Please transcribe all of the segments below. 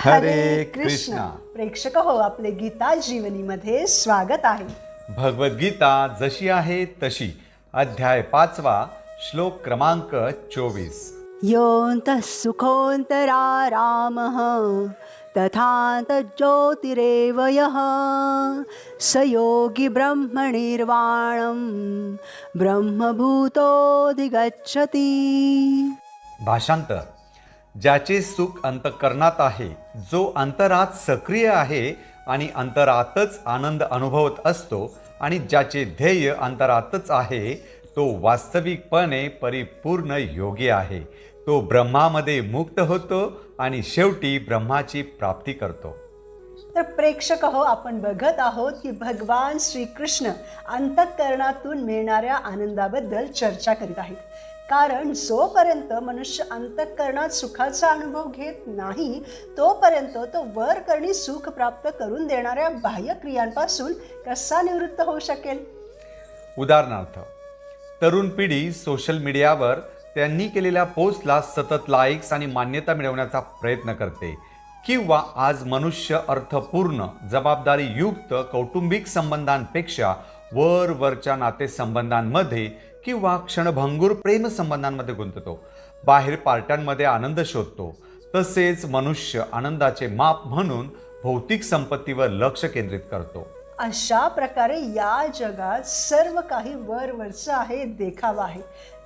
हरे कृष्ण. प्रेक्षक हो आपले गीता जीवनीमध्ये स्वागत आहे. भगवद्गीता जशी आहे तशी. अध्याय पाचवा श्लोक क्रमांक चोवीस. योऽन्तः सुखोऽन्तरा रामः तथान्तज्योतिरेव यः स योगी ब्रह्मनिर्वाणं ब्रह्मभूतोऽधिगच्छति। भाषांतर ज्याचे सुख अंतकरणात आहे जो अंतरात सक्रिय आहे आणि अंतरातच आनंद अनुभवत असतो आणि ज्याचे ध्येय अंतरातच आहे तो वास्तविकपणे परिपूर्ण योगी आहे. तो ब्रह्मामध्ये मुक्त होतो आणि शेवटी ब्रह्माची प्राप्ती करतो. तर प्रेक्षक हो आपण बघत आहोत की भगवान श्रीकृष्ण अंतःकरणातून मिळणाऱ्या आनंदाबद्दल चर्चा करीत आहेत. कारण जोपर्यंत मनुष्य अंतःकरणात सुखाचा अनुभव घेत नाही तोपर्यंत तो वर करणी सुख प्राप्त करून देणाऱ्या बाह्य क्रियांपासून कसा निवृत्त होऊ शकेल. उदाहरणार्थ तरुण पिढी सोशल मीडियावर त्यांनी केलेल्या पोस्टला सतत लाईक्स आणि मान्यता मिळवण्याचा प्रयत्न करते किंवा आज मनुष्य अर्थपूर्ण जबाबदारीयुक्त कौटुंबिक संबंधांपेक्षा वर वरच्या नातेसंबंधांमध्ये किंवा क्षणभंगूर प्रेमसंबंधांमध्ये गुंततो. बाहेर पार्ट्यांमध्ये आनंद शोधतो. तसेच मनुष्य आनंदाचे माप म्हणून भौतिक संपत्तीवर लक्ष केंद्रित करतो. अशा प्रकारे या जगात सर्व काही वरवरचं आहे देखावा आहे.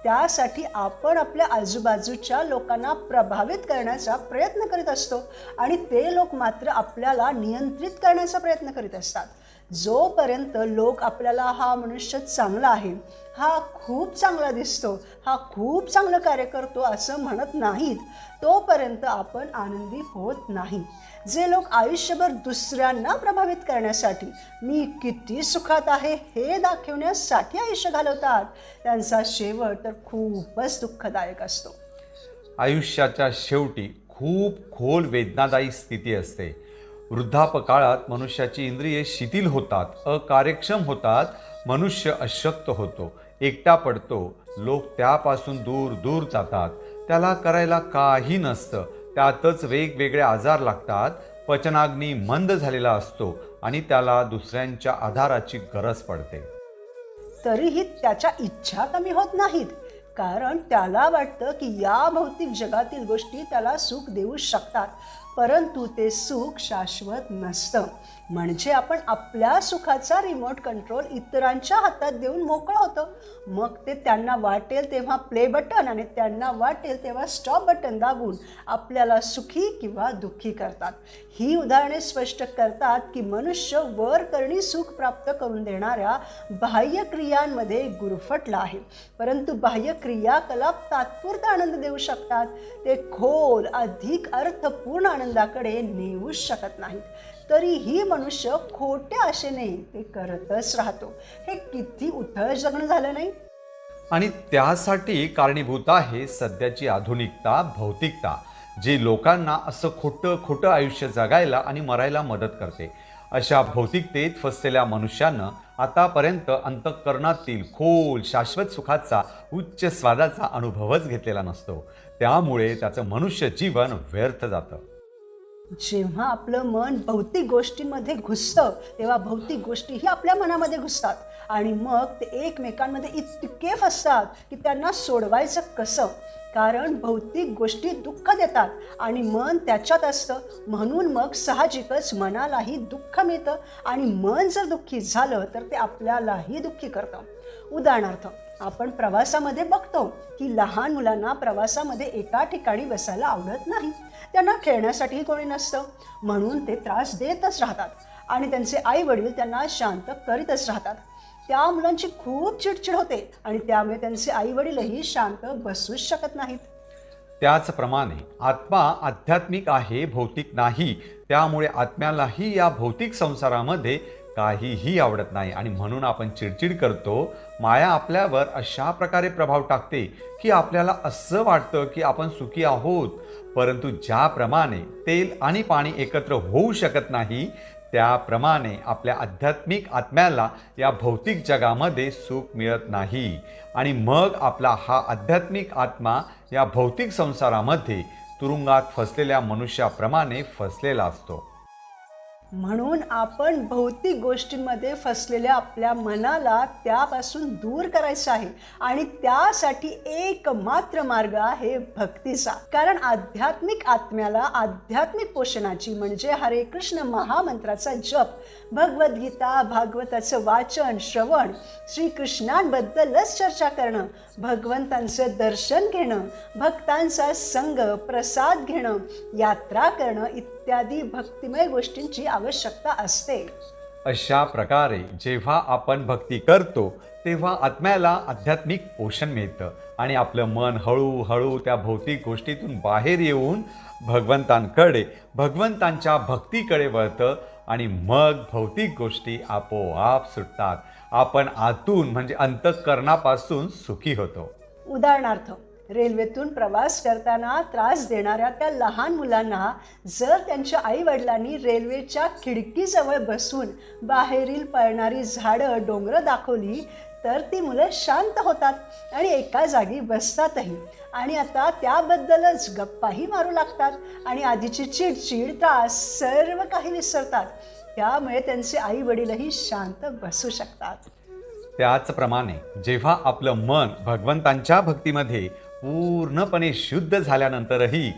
त्यासाठी आपण आपल्या आजूबाजूच्या लोकांना प्रभावित करण्याचा प्रयत्न करीत असतो आणि ते लोक मात्र आपल्याला नियंत्रित करण्याचा प्रयत्न करीत असतात. जोपर्यंत लोक आपल्याला हा मनुष्य चांगला आहे हा खूप चांगला दिसतो हा खूप चांगलं कार्य करतो असं म्हणत नाहीत तोपर्यंत आपण आनंदी होत नाही. जे लोक आयुष्यभर दुसऱ्यांना प्रभावित करण्यासाठी मी किती सुखात आहे हे दाखवण्यासाठी आयुष्य घालवतात त्यांचा शेवट तर खूपच दुःखदायक असतो. आयुष्याच्या शेवटी खूप खोल वेदनादायी स्थिती असते. वृद्धापकाळात मनुष्याची इंद्रिये शिथिल होतात अकार्यक्षम होतात मनुष्य अशक्त होतो एकटा पडतो लोक त्यापासून दूर दूर जातात. त्याला करायला काही नसतं त्यातच वेगवेगळे आजार लागतात पचनाग्नी मंद झालेला असतो आणि त्याला दुसऱ्यांच्या आधाराची गरज पडते. तरीही त्याच्या इच्छा कमी होत नाहीत कारण त्याला वाटतं की या भौतिक जगातील गोष्टी त्याला सुख देऊ शकतात. परंतु ते सुख शाश्वत नसतं. म्हणजे आपण आपल्या सुखाचा रिमोट कंट्रोल इतरांच्या हातात देऊन मोकळं होतं. मग ते त्यांना वाटेल तेव्हा प्ले बटन आणि त्यांना वाटेल तेव्हा स्टॉप बटन दाबून आपल्याला सुखी किंवा दुःखी करतात. ही उदाहरणे स्पष्ट करतात की मनुष्य वर करणी सुख प्राप्त करून देणाऱ्या बाह्य क्रियांमध्ये गुरफटला आहे. परंतु बाह्य क्रियाकलाप तात्पुरता आनंद देऊ शकतात. ते खोल अधिक अर्थपूर्ण आनंदाकडे नेऊच शकत नाहीत. तरीही मनुष्य खोट्या आशेने ते करतच राहतो. हे किती उथळ जगणं झालं नाही? आणि त्यासाठी कारणीभूत आहे सध्याची आधुनिकता भौतिकता जी लोकांना असं खोटं खोटं आयुष्य जगायला आणि मरायला मदत करते. अशा भौतिकतेत फसलेल्या मनुष्यानं आतापर्यंत अंतःकरणातील खोल शाश्वत सुखाचा उच्च स्वादाचा अनुभवच घेतलेला नसतो. त्यामुळे त्याचं मनुष्य जीवन व्यर्थ जातं. जेव्हा आपलं मन भौतिक गोष्टींमध्ये घुसतं तेव्हा भौतिक गोष्टीही आपल्या मनामध्ये घुसतात. आणि मग ते एकमेकांमध्ये इतके फसतात की त्यांना सोडवायचं कसं? कारण भौतिक गोष्टी दुःख देतात आणि मन त्याच्यात असतं. म्हणून मग साहजिकच मनालाही दुःख मिळतं आणि मन जर दुःखी झालं तर ते आपल्यालाही दुःखी करतं. उदाहरणार्थ आपण प्रवासामध्ये बघतो की लहान मुलांना प्रवासामध्ये एका ठिकाणी बसायला आवडत नाही. त्यांना खेळण्यासाठीही कोणी नसतं. म्हणून ते त्रास देतच राहतात आणि त्यांचे आई वडील त्यांना शांत करीतच राहतात. त्या मुलांची खूप चिडचिड होते आणि त्यामुळे त्यांचे आई वडीलही शांत बसूच शकत नाहीत. त्याचप्रमाणे आत्मा आध्यात्मिक आहे भौतिक नाही त्यामुळे आत्म्यालाही या भौतिक संसारामध्ये काहीही आवडत नाही. आणि म्हणून आपण चिडचिड करतो माया आपल्यावर अशा प्रकारे प्रभाव टाकते की आपल्याला असं वाटतं की आपण सुखी आहोत. परंतु ज्याप्रमाणे तेल आणि पाणी एकत्र होऊ शकत नाही त्याप्रमाणे आपल्या आध्यात्मिक आत्म्याला या भौतिक जगामध्ये सुख मिळत नाही. आणि मग आपला हा आध्यात्मिक आत्मा या भौतिक संसारामध्ये तुरुंगात फसलेल्या मनुष्याप्रमाणे फसलेला असतो. म्हणून आपण भौतिक गोष्टींमध्ये फसलेल्या आपल्या मनाला त्यापासून दूर करायचं आहे. आणि त्यासाठी एकमात्र मार्ग आहे भक्तीचा. कारण आध्यात्मिक आत्म्याला आध्यात्मिक पोषणाची म्हणजे हरे कृष्ण महामंत्राचा जप भगवद्गीता भागवताचं वाचन श्रवण श्रीकृष्णांबद्दलच चर्चा करणं भगवंतांचं दर्शन घेणं भक्तांचा संग प्रसाद घेणं यात्रा करणं इत्यादी भक्तिमय गोष्टींची आवश्यकता असते. अशा प्रकारे जेव्हा आपण भक्ती करतो तेव्हा आत्म्याला आध्यात्मिक पोषण मिळतं आणि आपलं मन हळूहळू त्या भौतिक गोष्टीतून बाहेर येऊन भगवंतांकडे भगवंतांच्या भक्तीकडे वळतं आणि मग भौतिक गोष्टी आपोआप सुटतात. आपण आतून म्हणजे अंतःकरणापासून सुखी होतो. उदाहरणार्थ रेल्वेतून प्रवास करताना त्रास देणाऱ्या त्या लहान मुलांना जर त्यांच्या आईवडिलांनी रेल्वेच्या खिडकीजवळ बसून बाहेरील पळणारी झाडं डोंगरं दाखवली तर ती मुलं शांत होतात आणि एका जागी बसतातही. आणि आता त्याबद्दलच गप्पाही मारू लागतात आणि आधीची चिडचिड त्रास सर्व काही विसरतात. त्यामुळे त्यांचे आई वडीलही शांत बसू शकतात. त्याचप्रमाणे जेव्हा आपलं मन भगवंतांच्या भक्तीमध्ये पूर्णपणे शुद्ध झाल्यानंतरही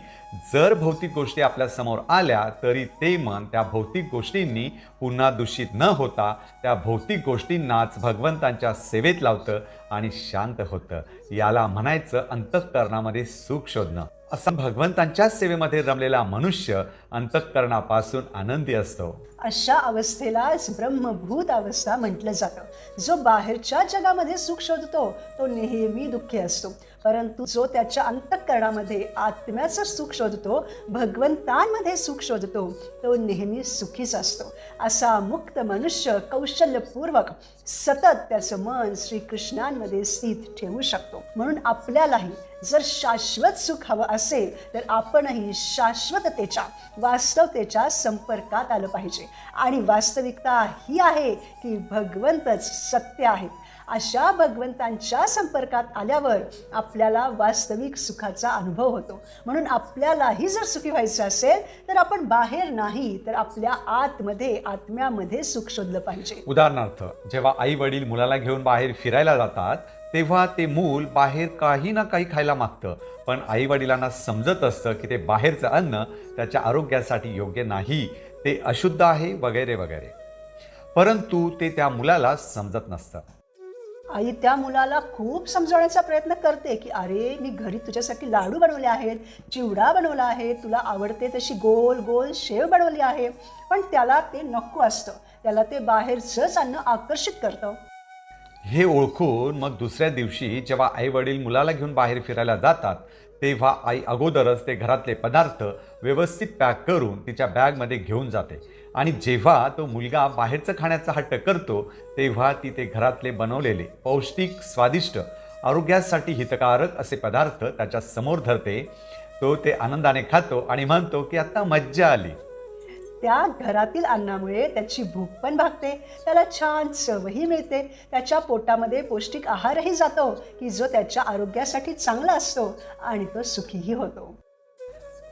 जर भौतिक गोष्टी आपल्यासमोर आल्या तरी ते मन त्या भौतिक गोष्टींनी पुन्हा दूषित न होता त्या भौतिक गोष्टींनाच भगवंतांच्या सेवेत लावतं आणि शांत होतं. याला म्हणायचं अंतःकरणामध्ये सुख शोधणं. असा भगवंतांच्या सेवेमध्ये रमलेला मनुष्य अंतःकरणापासून आनंदी असतो. अशा अवस्थेलाच ब्रह्मभूत अवस्था म्हटलं जातं. जो बाहेरच्या जगामध्ये सुख शोधतो तो नेहमी दुःखी असतो. परंतु जो त्याच्या अंतःकरणामध्ये आत्म्याचं सुख शोधतो भगवंतांमध्ये सुख शोधतो तो नेहमी सुखीच असतो. असा मुक्त मनुष्य कौशल्यपूर्वक सतत त्याचं मन श्रीकृष्णांमध्ये स्थित ठेवू शकतो. म्हणून आपल्यालाही जर शाश्वत सुख हवं असेल तर आपणही शाश्वततेच्या वास्तवतेच्या संपर्कात आलं पाहिजे. आणि वास्तविकता ही आहे की भगवंतच सत्य आहेत अशा भगवंतांच्या संपर्कात आल्यावर आपल्याला वास्तविक सुखाचा अनुभव होतो. म्हणून आपल्यालाही जर सुखी व्हायचं असेल तर आपण बाहेर नाही तर आपल्या आतमध्ये आत्म्यामध्ये सुख शोधलं पाहिजे. उदाहरणार्थ जेव्हा आई वडील मुलाला घेऊन बाहेर फिरायला जातात तेव्हा ते मूल बाहेर काही ना काही खायला मागतं. पण आई वडिलांना समजत असतं की ते बाहेरचं अन्न त्याच्या आरोग्यासाठी योग्य नाही. ते अशुद्ध आहे वगैरे वगैरे. परंतु ते त्या मुलाला समजत नसतं. आई त्या मुलाला खूप समजवण्याचा प्रयत्न करते की अरे मी घरी तुझ्यासाठी लाडू बनवले आहेत चिवडा बनवला आहे तुला आवडते तशी गोल गोल शेव बनवली आहे. पण त्याला ते नको असतं. त्याला ते बाहेरचंच अन्न आकर्षित करतं. हे ओळखून मग दुसऱ्या दिवशी जेव्हा आई वडील मुलाला घेऊन बाहेर फिरायला जातात तेव्हा आई अगोदरच ते घरातले पदार्थ व्यवस्थित पॅक करून तिच्या बॅगमध्ये घेऊन जाते. आणि जेव्हा तो मुलगा बाहेरचं खाण्याचा हट्ट करतो तेव्हा ती ते घरातले बनवलेले पौष्टिक स्वादिष्ट आरोग्यासाठी हितकारक असे पदार्थ त्याच्यासमोर धरते. तो ते आनंदाने खातो आणि म्हणतो की आता मज्जा आली. त्या घरातील अन्नामुळे त्याची भूक पण भागते त्याला छान चवही मिळते त्याच्या पोटामध्ये पौष्टिक आहारही जातो की जो त्याच्या आरोग्यासाठी चांगला असतो आणि तो सुखीही होतो.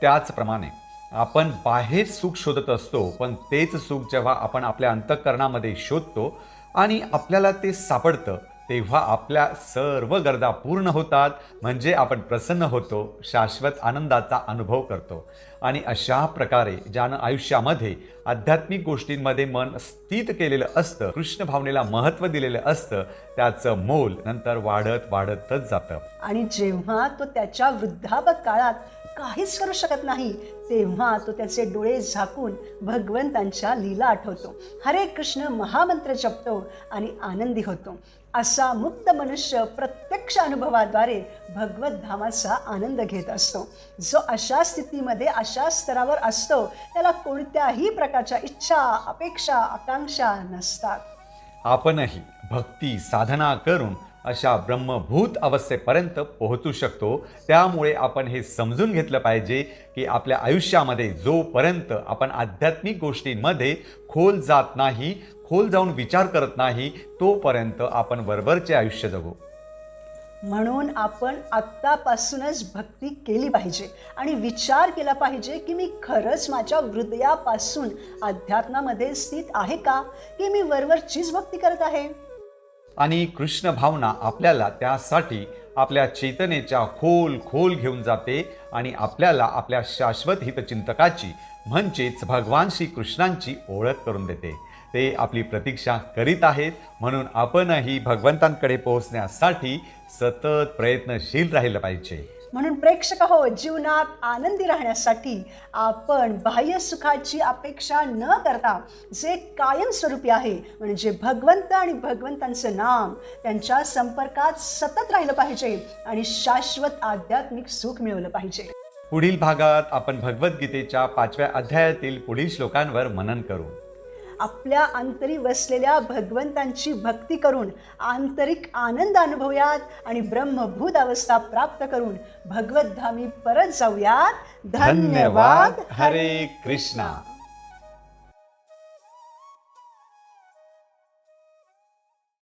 त्याचप्रमाणे आपण बाहेर सुख शोधत असतो पण तेच सुख जेव्हा आपण आपल्या अंतःकरणामध्ये शोधतो आणि आपल्याला ते सापडतं तेव्हा आपल्या सर्व गरजा पूर्ण होतात म्हणजे आपण प्रसन्न होतो शाश्वत आनंदाचा अनुभव करतो. आणि अशा प्रकारे ज्यानं आयुष्यामध्ये आध्यात्मिक गोष्टींमध्ये मन स्थित केलेलं असतं कृष्ण भावनेला महत्त्व दिलेलं असतं त्याचं मोल नंतर वाढत वाढतच जातं. आणि जेव्हा तो त्याच्या वृद्धापक काळात काहीच करू शकत नाही. तेव्हा तो त्याचे डोळे झाकून भगवंतांच्या लीला आठवतो. हरे कृष्ण महामंत्र जपतो आणि आनंदी होतो. असा मुक्त मनुष्य प्रत्यक्ष अनुभवाद्वारे भगवद्धामाचा आनंद घेत असतो. जो अशा स्थितीमध्ये अशा स्तरावर असतो त्याला कोणत्याही प्रकारच्या इच्छा अपेक्षा आकांक्षा नसतात. आपणही भक्ती साधना करून अशा ब्रह्मभूत अवस्थेपर्यंत पोहोचू शकतो. त्यामुळे आपण हे समजून घेतलं पाहिजे की आपल्या आयुष्यामध्ये जोपर्यंत आपण आध्यात्मिक गोष्टींमध्ये खोल जात नाही खोल जाऊन विचार करत नाही तोपर्यंत आपण वरवरचे आयुष्य जगू. म्हणून आपण आत्तापासूनच भक्ती केली पाहिजे आणि विचार केला पाहिजे की मी खरंच माझ्या हृदयापासून अध्यात्मामध्ये स्थित आहे का? की मी वरवरचीच भक्ती करत आहे? आणि कृष्ण भावना आपल्याला त्यासाठी आपल्या चेतनेच्या खोल खोल घेऊन जाते आणि आपल्याला आपल्या शाश्वत हितचिंतकाची म्हणजेच भगवान श्रीकृष्णांची ओळख करून देते. ते आपली प्रतीक्षा करीत आहेत. म्हणून आपणही भगवंतांकडे पोहोचण्यासाठी सतत प्रयत्नशील राहिलं पाहिजे. म्हणून प्रेक्षक हो जीवनात आनंदी राहण्यासाठी आपण बाह्य सुखाची अपेक्षा न करता जे कायमस्वरूपी आहे म्हणजे भगवंत आणि भगवंतांचं नाम त्यांच्या संपर्कात सतत राहिलं पाहिजे आणि शाश्वत आध्यात्मिक सुख मिळवलं पाहिजे. पुढील भागात आपण भगवद्गीतेच्या पाचव्या अध्यायातील पुढील श्लोकांवर मनन करू. आपल्या अंतरी वसलेल्या भगवंतांची भक्ती करून आंतरिक आनंद अनुभवूयात आणि ब्रह्मभूत अवस्था प्राप्त करून भगवत परत जाऊयात. धन्यवाद. हरे कृष्णा.